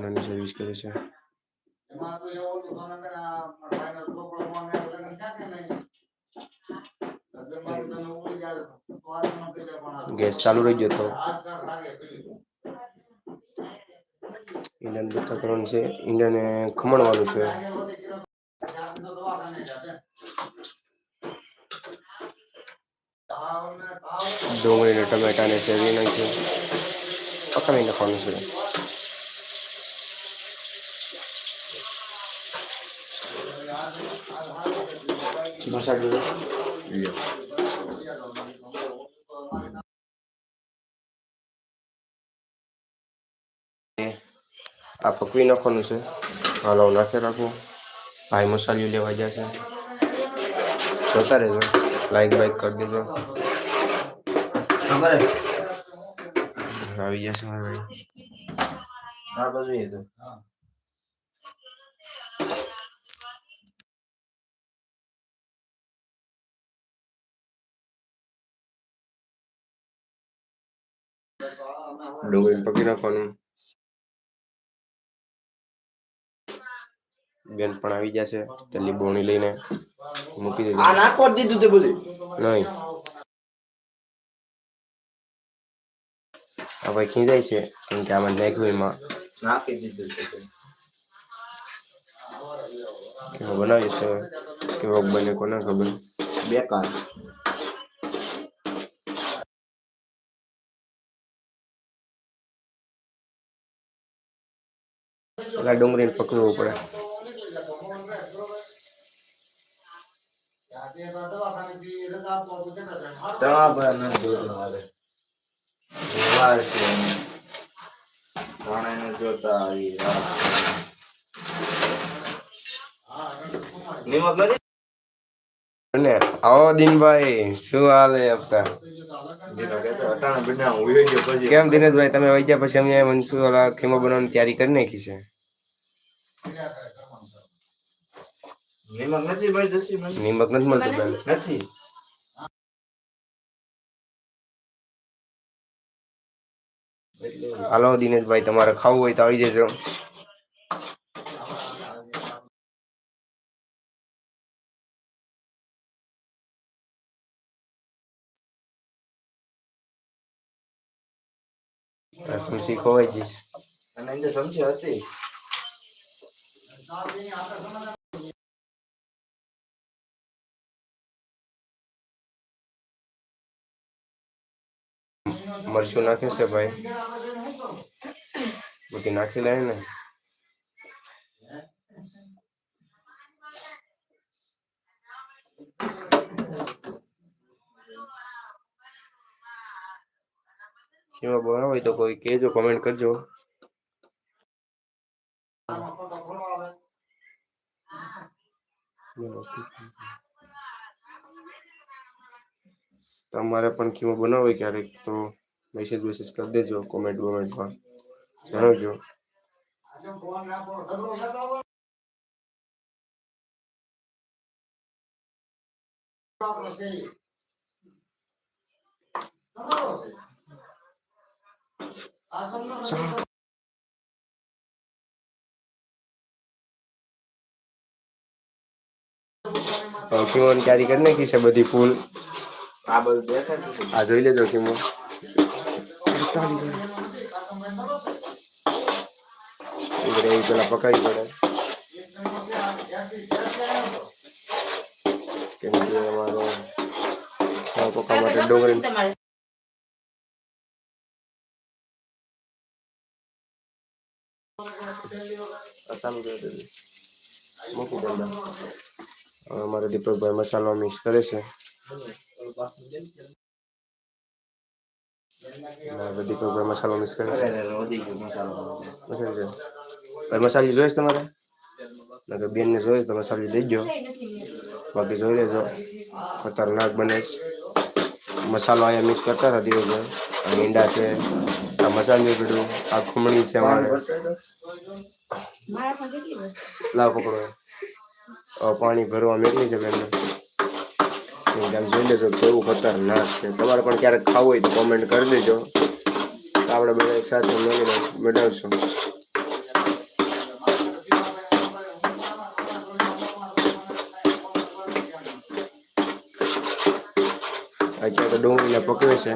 નાની સર્વિસ કરે છે. ગેસ ચાલુ રહી ગયો તો. ઇન્ડિયન બરકા કરવાનું છે. ઈંડાને ખમણવાનું છે. ડુંગળી ને ટમેટા ને શેરવી નાખી પકડી નાખવાનું છે. મસાલો આ પકવી નાખવાનું છે હાલો નાખી રાખવું ભાઈ મસાલીઓ લેવા ગયા છે જોતા રહેજો લાઈક બાઈક કરી દેજો ખબર હે આવી ગયા છે મારા ભાઈ આ બધું એ તો ડુંગળી પકડી નાખવાનું બેન પણ આવી ગયા છે તેલી બોણી લઈને મૂકી આ દીધી નાખવા જ દીધું તે બધું નહીં આ ભાઈ ખીજાય છે કેમ કે આમાં નાખ્યું એમાં નાખી દીધું તે તો. કેવો બનાવી છે કેવો બને કોને ખબર બેકાર પેલા ડુંગળીને પકડવું પડે તમારા પર નથી જોતું મારે વાર છે ઘણાને જોતા આવી રાત. નિમક નથી અને આવો દિનભાઈ શું હાલે આપતા દીનો કહેતો અટાણે બિના હું ઉઈ ગયો પછી કેમ દિનેશભાઈ તમે વહી ગયા પછી અમે મનસુ ઓલા ખીમો બનાવવાની તૈયારી કરી નાખી છે નિમક નથી નિમક નથી મળતું બેન નથી? હાલો દિનેશભાઈ તમારે ખાવું હોય તો આવી જજો. રસમ શીખો જઈશ. અને સમજી હતી. મરચું નાખ્યું છે ભાઈ બધી નાખી લે ને કેમાં બનાવો હોય તો કોઈ કહેજો કમેન્ટ કરજો તમારે પણ ખીમો બનાવવો હોય ક્યારેક તો મેસેજ મેસેજ કરી દેજો કોમેન્ટ વોમેન્ટમાં જણાવજો હવે ખીમોની તૈયારી કરી નાખી છે બધી ફૂલ આ બધું દેખાતું હતું. આ જોઈ લેજો ખીમો એ પેલા પકાવી પડે કેમ કે અમારો ખાવા પકવા માટે ડુંગળી આ ચાલુ કરી દેજો મૂકી દે અંદર. હવે અમારે દીપકભાઈ મસાલો મિક્સ કરે છે. દીપકભાઈ મસાલો મિક્સ કરે છે. મસાલો જોઈશ તમારે? નકર બેનને જોઈશ તો મસાલી દેજો બાકી જોઈ લેજો. ખતરનાક બને છે. મસાલો અહીંયા મિક્સ કરતા હતા દિવસભાઈ આ ઈંડા છે આ મસાલી પીડું આ ખમણી છે અમારે. લાવ પકડો. પાણી ભરવા મેળવી છે જોઈ લેજો કેવું ખતરનાક છે. તમારે પણ ક્યારેક ખાવું હોય તો કોમેન્ટ કરી દેજો. આપણે બધા સાથે મળીને મેળવશું અત્યારે તો ડુંગળીને પકવે છે.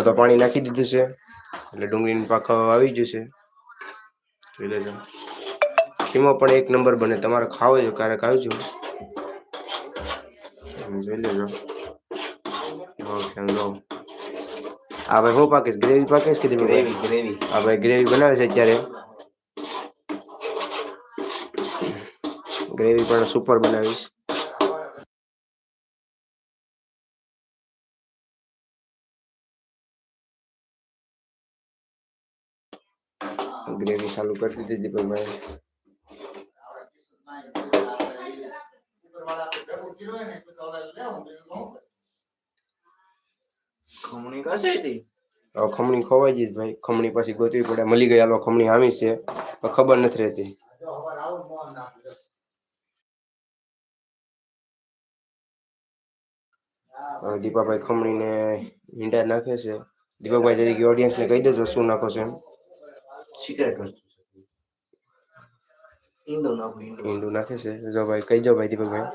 હવે તો પાણી નાખી દીધું છે. એટલે ડુંગળીનું પાક આવી જશે જોઈ લેજો. ખીમો પણ એક નંબર બને. તમારે ખાવો છો ક્યારેક આવજો જોઈ લેજો. આ ભાઈ હું પાકીશ? ગ્રેવી પાકીશ કે ગ્રેવી ગ્રેવી. આ ભાઈ ગ્રેવી બનાવે છે અત્યારે. ગ્રેવી પણ સુપર બનાવીશ. ગ્રેવી ચાલુ કરી દીધી દીપકભાઈ ખમણી કશે હતી? હવે ખમણી ખોવાઈ ગઈ ભાઈ. ખમણી પછી ગોતવી પડે. મળી ગઈ હાલો ખમણી હામી છે. પણ ખબર નથી રહેતી. દીપાભાઈ ખમણીને ઈંડા નાખે છે. દીપકભાઈ તરીકે ઓડિયન્સને કહી દેજો શું નાખો છો એમ. સિક્રેટ વસ્તુ છે ઈંડો નાખો ઈંડો ઈંડું નાખે છે જો ભાઈ કહી દો ભાઈ દીપકભાઈ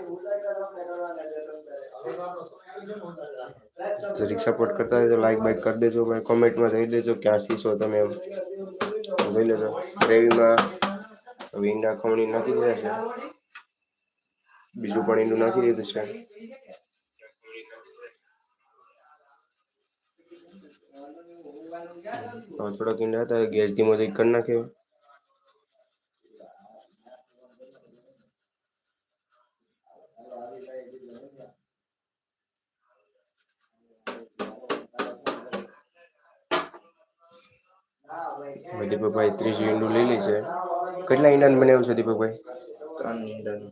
જરીક સપોર્ટ કરતા રહેજો લાઈક બાઈક કરી દેજો ભાઈ કોમેન્ટમાં કહી દેજો ક્યાં શીશો તમે એમ જોઈ લેજો ગ્રેવીમાં હવે ઈંડા ખમણી નાખી દીધા છે બીજું પણ ઈંડું નાખી દીધું છે થોડાક ઈંડા હતા ગેસ ધીમો જઈ કરી નાખ્યો. દીપકભાઈ ત્રીજું ઈંડું લઈ લે છે. કેટલા ઈંડાનું બનાવ્યું છે દીપકભાઈ? ત્રણ ઈંડાનું.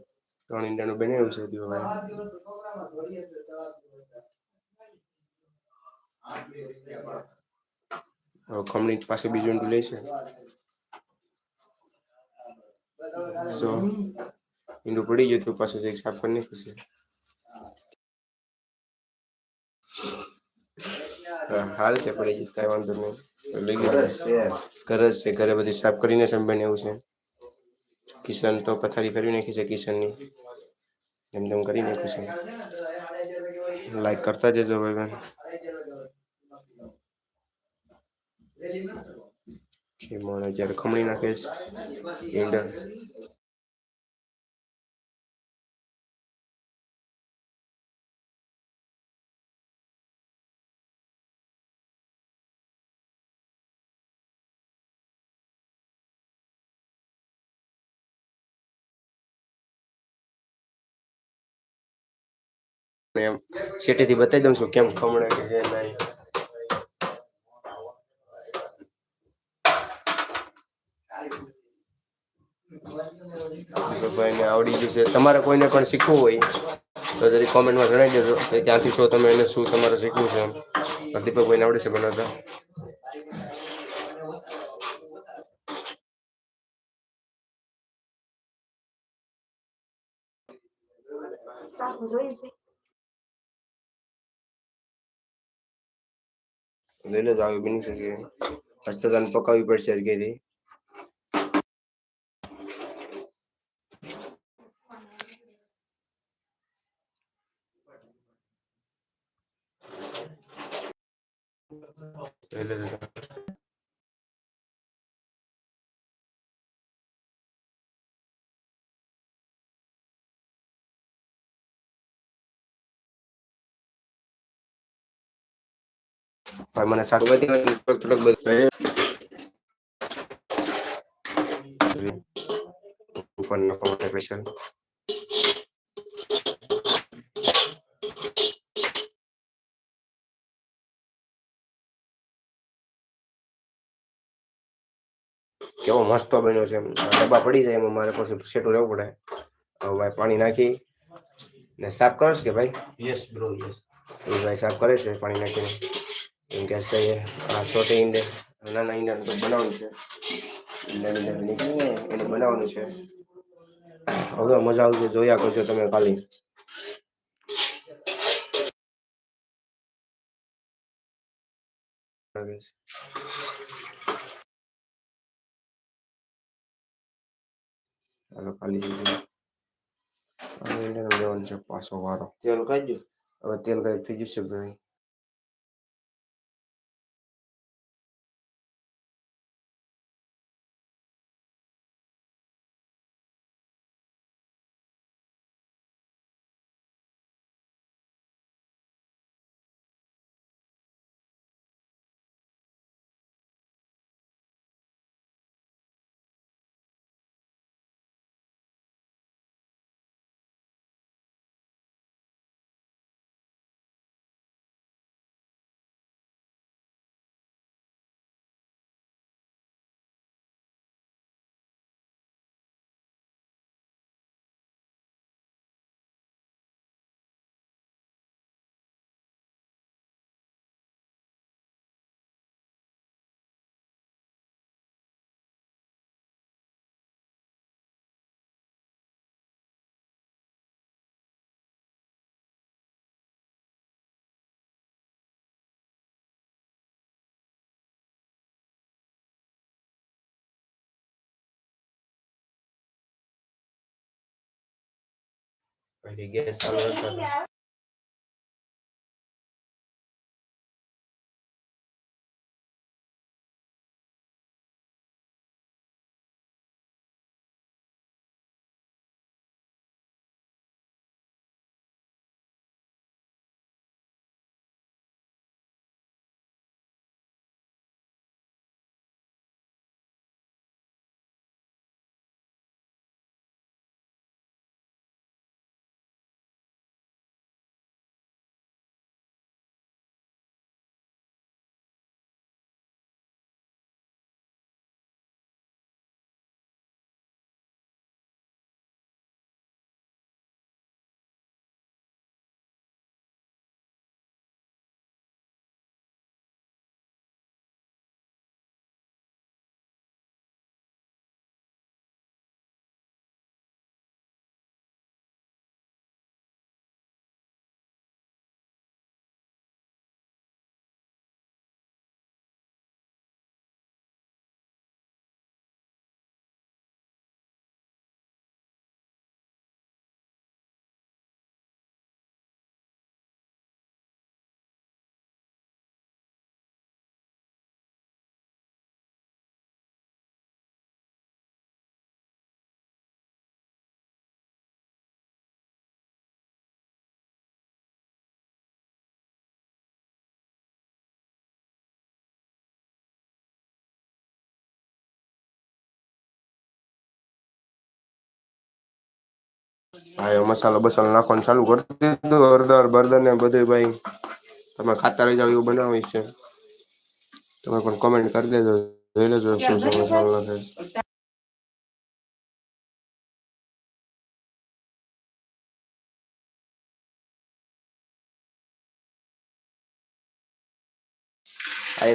ત્રણ ઈંડાનું બનાવ્યું છે દીપકભાઈ? ખમણી પાસે બીજું ઊંડું લે છે. સો ઈંડું પડી ગયું તો પાછું એક સાફ કરી નાખ્યું છે. હાલ છે પડી ગયું કાંઈ વાંધો નહીં. લઈ ગયો ઘર છે ઘરે બધી સાફ કરીને સંભાળ એવું છે. કિશન તો પથારી ફેરવી નાખી છે કિશનની. એમ તેમ કરી નાખ્યું છે. લાઈક કરતા જજો ભાઈ બહેન ખીમણ જ્યારે ખમણી નાખે છે. ઈંડા એમ સેટેથી બતાવી દઉં છું કેમ ખમણે કે નહીં. ભાઈને આવડી ગયું છે. તમારે કોઈને પણ શીખવું હોય, તો જરી કોમેન્ટમાં જણાવી દેજો કે ક્યાંથી છો તમે એને શું તમારે શીખવું છે એમ. દીપકભાઈને આવડે છે બનાવતા લઈ લો આવી બની શકે. હસ્તદાન પકાવવી પડશે હરકેથી મને સારું બધી થોડોક બધું ઉપર નાખવા માટે સ્પેશિયલ કેવો મસ્ત બન્યો છે એમ. આ ડબ્બા પડી જાય એમાં મારે પછી સેટું રહેવું પડે હવે ભાઈ પાણી નાખી ને સાફ કરો છો કે ભાઈ યસ બ્રો યસ એ ભાઈ સાફ કરે છે પાણી નાખીને એમ કે હસ્તે આ છોટે ઈંડે નાના ઈંડાનું કંઈક બનાવવાનું છે ઈંડા ઈંડા નીકળીને એને બનાવવાનું છે હવે મજા આવશે જોયા કરજો તમે ખાલી ચાલો ખાલી થઈ ગયું હવે એને લેવાનું છે પાછો વારો તેલ કાઢજો હવે તેલ કઈ થઈ જશે ભાઈ Pwede guess ang answer. હા એ મસાલો બસાલો નાખવાનું ચાલુ કરી દીધું. હળદર બરદર ને બધું ભાઈ તમે ખાતા રહી જાવ એવું બનાવી છે. તમે પણ કોમેન્ટ કરી દેજો. જોઈ લેજો શું શું મસાલો નાખે છે.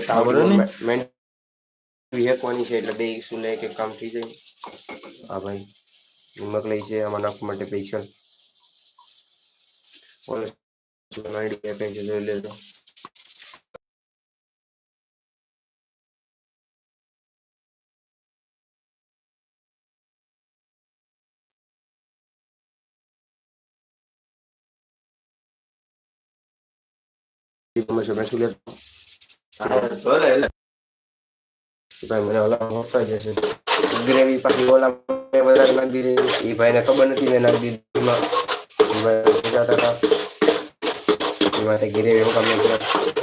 તાવડી એટલે બે ઇસ્યુ લે કે કામ થઈ જાય. હા ભાઈ. నిమ్మకలేసి మనకు ఫేషియల్ ఐడియా పెంచదో లేదో como se me suele. Toda la. Y para mí, la hola, vamos a hacer. Greve y para que મેં વધારે નાખી દીધી. એ ભાઈને ખબર નથી મેં નાખી દીધી. એમાં એ ભાઈ કહેતા હતા એ માટે ગ્રેવી હું કામ નથી.